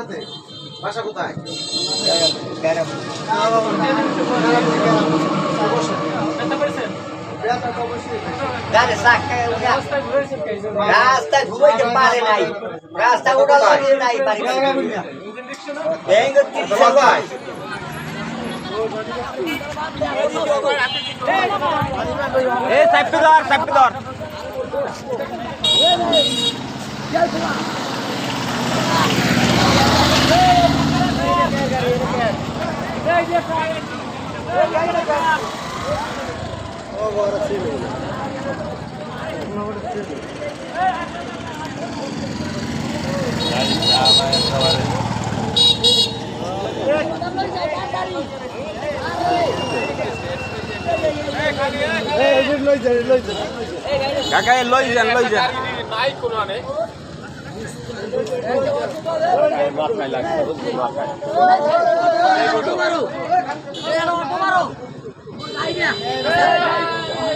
সাথে? বাসা কোথায়? রাস্তায় ঘুমাইতে পারে নাই। রাস্তা ওটা লাগে নাই কোথায়? এই সাইপে ধর সাইপে ধর কাকা লই যান লই যান নাই কোনো নেই মাথায়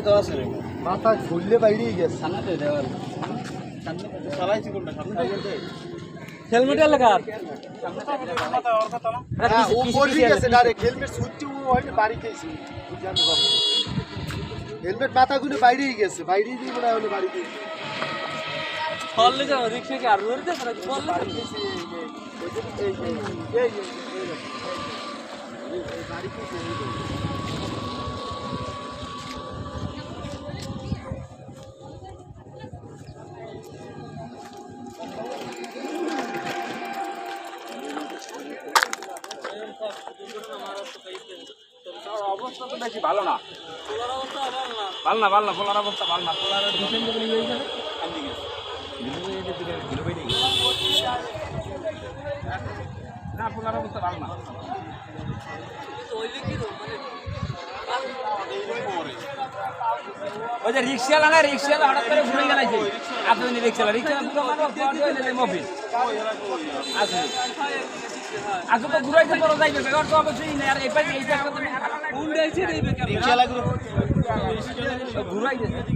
তো আছে মাথা খুললে বাইরেই গেছে লাগার হ্যাঁ, ও পড়বি গেছে ডাইরেক্ট হেলমেট হয়নি হেলমেট বাইরেই গেছে বাইরেই দিয়ে মনে হয় হলো বাড়ি খেয়েছি ফললে যাও রিক্সা অবস্থা তো বেশি ভালো না ভালো না ভালো না পোলার অবস্থা ভালো না পোলার না পোলার অবস্থা ভালো না ওই যে রিক্সাওয়ালা না রিক্সাওয়ালা হঠাৎ করে ঘুরে গেলাইছে। আপনি রিক্সাওয়ালা রিক্সাওয়ালা তো ঘুরাইতে তোরা যাইবে বেগার তো অবশ্যই নেই আর এই পাশে এই জায়গা তো কোন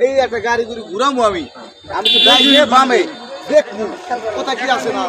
এই সবারই একটা গাড়ি করে ঘুরামো আমি। আমি তো বামে। দেখব কোথায় কি আছে না